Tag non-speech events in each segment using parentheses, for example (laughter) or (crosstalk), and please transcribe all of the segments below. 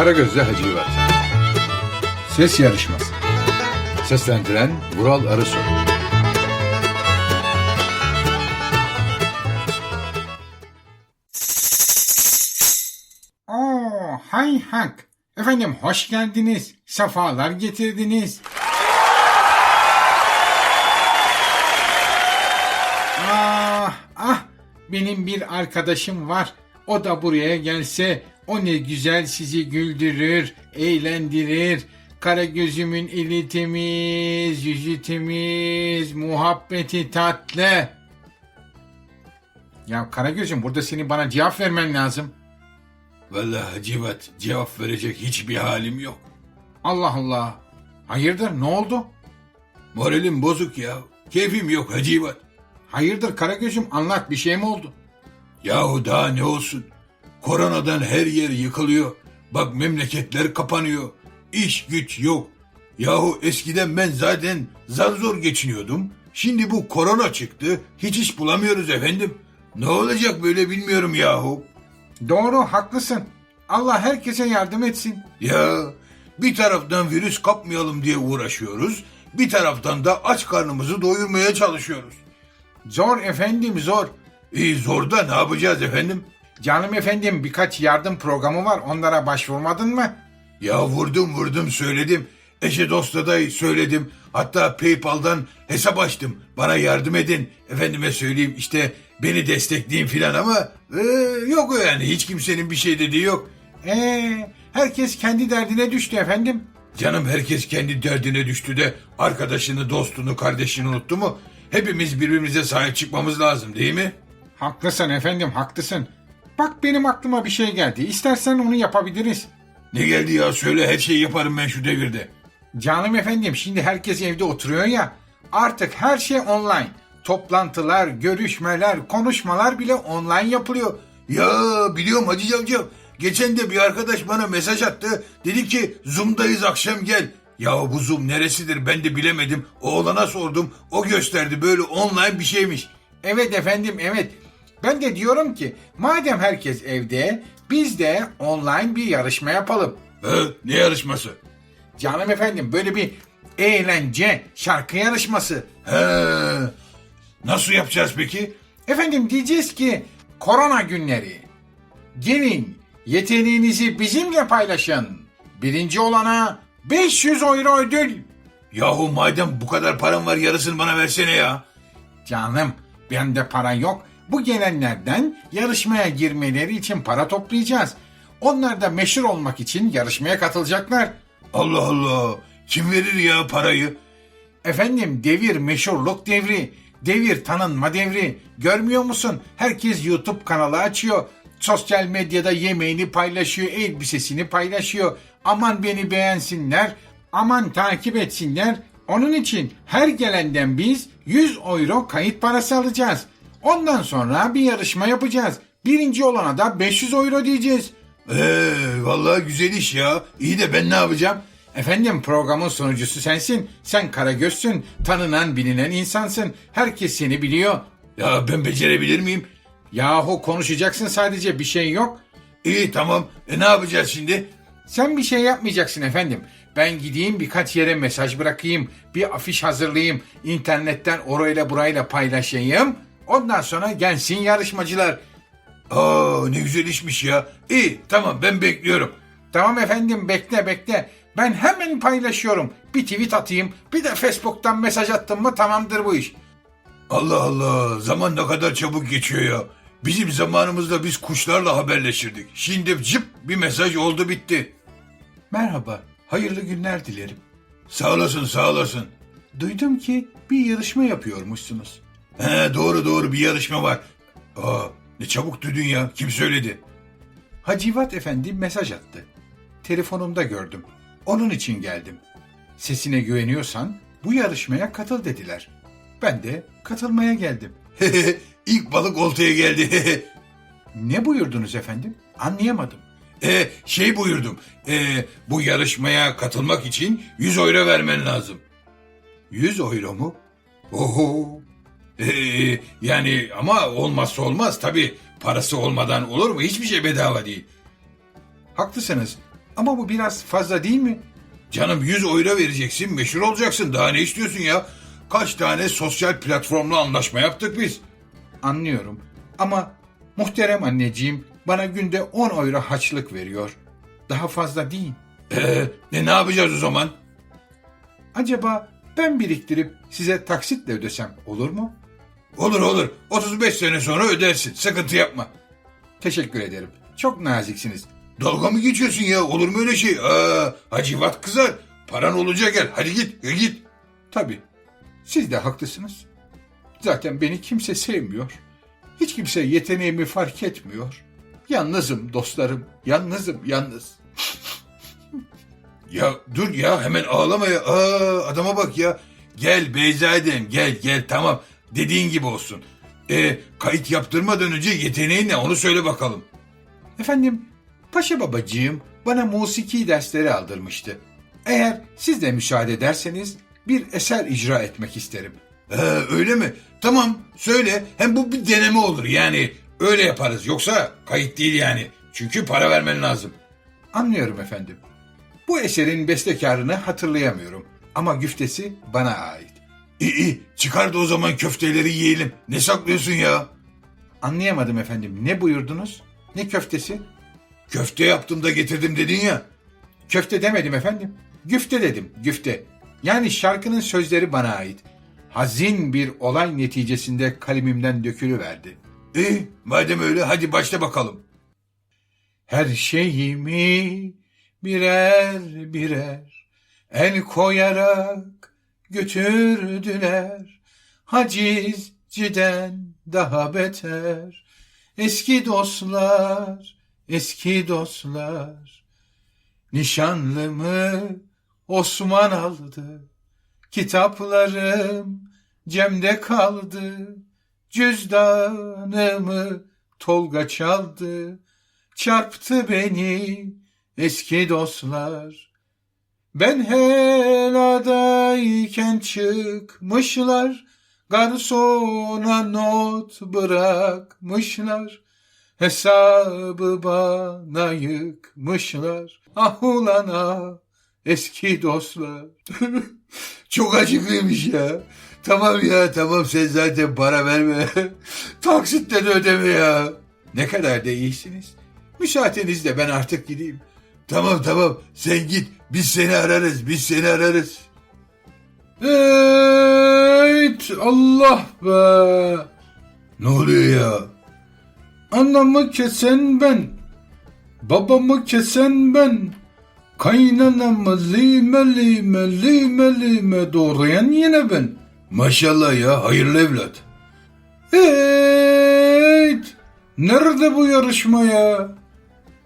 Karagöz'le Hacivat. Ses yarışması. Seslendiren Vural Arısoy. Oo, hay hak. Efendim hoş geldiniz. Sefalar getirdiniz. Ah, ah. Benim bir arkadaşım var. O da buraya gelse o ne güzel sizi güldürür, eğlendirir. Kara gözümün eli temiz, yüzü temiz, muhabbeti tatlı. Ya Karagöz'üm burada senin bana cevap vermen lazım. Vallahi Hacivat cevap verecek hiçbir halim yok. Allah Allah. Hayırdır ne oldu? Moralim bozuk ya. Keyfim yok Hacivat. Hayırdır Karagöz'üm anlat bir şey mi oldu? Yahu daha ne olsun. Koronadan her yer yıkılıyor. Bak memleketler kapanıyor. İş güç yok. Yahu eskiden ben zaten zar zor geçiniyordum. Şimdi bu korona çıktı. Hiç iş bulamıyoruz efendim. Ne olacak böyle bilmiyorum yahu. Doğru haklısın. Allah herkese yardım etsin. Ya bir taraftan virüs kapmayalım diye uğraşıyoruz. Bir taraftan da aç karnımızı doyurmaya çalışıyoruz. Zor efendim zor. İyi zor da ne yapacağız efendim? Canım efendim birkaç yardım programı var onlara başvurmadın mı? Ya vurdum vurdum söyledim. Eşe dosta da söyledim. Hatta Paypal'dan hesap açtım. Bana yardım edin. Efendime söyleyeyim işte beni destekleyin filan ama ee, yok yani. Hiç kimsenin bir şey dediği yok. Ee, herkes kendi derdine düştü efendim. Canım herkes kendi derdine düştü de arkadaşını, dostunu, kardeşini unuttu mu? Hepimiz birbirimize sahip çıkmamız lazım değil mi? Haklısın efendim haklısın. Bak benim aklıma bir şey geldi. İstersen onu yapabiliriz. Ne geldi ya söyle her şeyi yaparım ben şu devirde. Canım efendim şimdi herkes evde oturuyor ya. Artık her şey online. Toplantılar, görüşmeler, konuşmalar bile online yapılıyor. Ya biliyorum Hacı Cavcav. Geçen de bir arkadaş bana mesaj attı. Dedi ki Zoom'dayız akşam gel. Ya bu Zoom neresidir ben de bilemedim. Oğlana sordum. O gösterdi böyle online bir şeymiş. Evet efendim evet. Ben de diyorum ki madem herkes evde biz de online bir yarışma yapalım. He, ne yarışması? Canım efendim böyle bir eğlence şarkı yarışması. He, nasıl yapacağız peki? Efendim diyeceğiz ki korona günleri. Gelin yeteneğinizi bizimle paylaşın. Birinci olana 500 euro ödül. Yahu madem bu kadar param var yarısını bana versene ya. Canım bende para yok. Bu gelenlerden yarışmaya girmeleri için para toplayacağız. Onlar da meşhur olmak için yarışmaya katılacaklar. Allah Allah. Kim verir ya parayı? Efendim devir meşhurluk devri. Devir tanınma devri. Görmüyor musun? Herkes YouTube kanalı açıyor. Sosyal medyada yemeğini paylaşıyor, elbisesini paylaşıyor. Aman beni beğensinler, aman takip etsinler. Onun için her gelenden biz 100 euro kayıt parası alacağız. Ondan sonra bir yarışma yapacağız. Birinci olana da 500 euro diyeceğiz. Ee, vallahi güzel iş ya. İyi de ben ne yapacağım? Efendim programın sunucusu sensin. Sen Karagöz'sün. Tanınan bilinen insansın. Herkes seni biliyor. Ya ben becerebilir miyim? Yahu konuşacaksın sadece bir şey yok. İyi tamam. E ne yapacağız şimdi? Sen bir şey yapmayacaksın efendim. Ben gideyim birkaç yere mesaj bırakayım. Bir afiş hazırlayayım. internetten orayla burayla paylaşayım. Ondan sonra gelsin yarışmacılar. Aa ne güzel işmiş ya. İyi tamam ben bekliyorum. Tamam efendim bekle bekle. Ben hemen paylaşıyorum. Bir tweet atayım. Bir de Facebook'tan mesaj attım mı tamamdır bu iş. Allah Allah zaman ne kadar çabuk geçiyor ya. Bizim zamanımızda biz kuşlarla haberleşirdik. Şimdi cıp bir mesaj oldu bitti. Merhaba. Hayırlı günler dilerim. Sağ olasın sağ olasın. Duydum ki bir yarışma yapıyormuşsunuz. He doğru doğru bir yarışma var. Aa ne çabuk duydun ya. Kim söyledi? Hacivat Efendi mesaj attı. Telefonumda gördüm. Onun için geldim. Sesine güveniyorsan bu yarışmaya katıl dediler. Ben de katılmaya geldim. (laughs) İlk balık oltaya geldi. (laughs) Ne buyurdunuz efendim? Anlayamadım. e, şey buyurdum. E, bu yarışmaya katılmak için 100 euro vermen lazım. 100 euro mu? Oho. E, yani ama olmazsa olmaz tabii. Parası olmadan olur mu? Hiçbir şey bedava değil. Haklısınız Ama bu biraz fazla değil mi? Canım 100 euro vereceksin meşhur olacaksın daha ne istiyorsun ya? Kaç tane sosyal platformla anlaşma yaptık biz. Anlıyorum. Ama muhterem anneciğim bana günde 10 euro haçlık veriyor. Daha fazla değil. Ee, ne, ne yapacağız o zaman? Acaba ben biriktirip size taksitle ödesem olur mu? Olur olur 35 sene sonra ödersin sıkıntı yapma. Teşekkür ederim. Çok naziksiniz. Dalga mı geçiyorsun ya olur mu öyle şey? Aa, Hacivat kızar paran olunca gel hadi git e, git. Tabii. Siz de haklısınız. Zaten beni kimse sevmiyor. Hiç kimse yeteneğimi fark etmiyor. Yalnızım dostlarım. Yalnızım yalnız. (laughs) Ya dur ya hemen ağlama ya. Aa, adama bak ya. Gel Beyzadem gel gel tamam. Dediğin gibi olsun. E, kayıt yaptırmadan önce yeteneğin ne onu söyle bakalım. Efendim, Paşa babacığım bana musiki dersleri aldırmıştı. Eğer siz de müsaade ederseniz bir eser icra etmek isterim. Ee, öyle mi? Tamam söyle. Hem bu bir deneme olur yani. Öyle yaparız. Yoksa kayıt değil yani. Çünkü para vermen lazım. Anlıyorum efendim. Bu eserin bestekarını hatırlayamıyorum ama güftesi bana ait. İyi iyi. Çıkar da o zaman köfteleri yiyelim. Ne saklıyorsun ya? Anlayamadım efendim. Ne buyurdunuz? Ne köftesi? Köfte yaptım da getirdim dedin ya. Köfte demedim efendim. Güfte dedim, güfte. Yani şarkının sözleri bana ait. Hazin bir olay neticesinde kalemimden dökülüverdi. İyi madem öyle hadi başla bakalım. Her şeyimi birer birer el koyarak götürdüler. Hacizciden daha beter. Eski dostlar, eski dostlar. Nişanlımı Osman aldı. Kitaplarım cemde kaldı. Cüzdanımı Tolga çaldı. Çarptı beni eski dostlar. Ben heladayken çıkmışlar. Garsona not bırakmışlar. Hesabı bana yıkmışlar. Ah ulan ah eski dostlar. (laughs) Çok acıklıymış ya. Tamam ya tamam sen zaten para verme. (laughs) Taksitle de ödeme ya. Ne kadar da iyisiniz. Müsaadenizle ben artık gideyim. Tamam tamam sen git biz seni ararız biz seni ararız. Evet Allah be. Ne oluyor ya? Anamı kesen ben. Babamı kesen ben. Kaynanamı lime lime lime lime doğrayan yine ben. Maşallah ya hayırlı evlat. Evet. Nerede bu yarışma ya?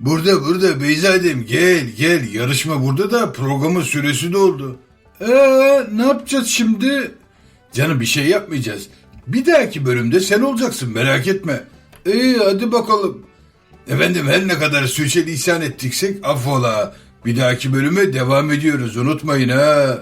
Burada burada Beyzadem gel gel yarışma burada da programın süresi doldu. Ee, ne yapacağız şimdi? Canım bir şey yapmayacağız. Bir dahaki bölümde sen olacaksın merak etme. İyi hadi bakalım. Efendim her ne kadar sürçülisan ettiksek affola. Bir dahaki bölüme devam ediyoruz unutmayın ha.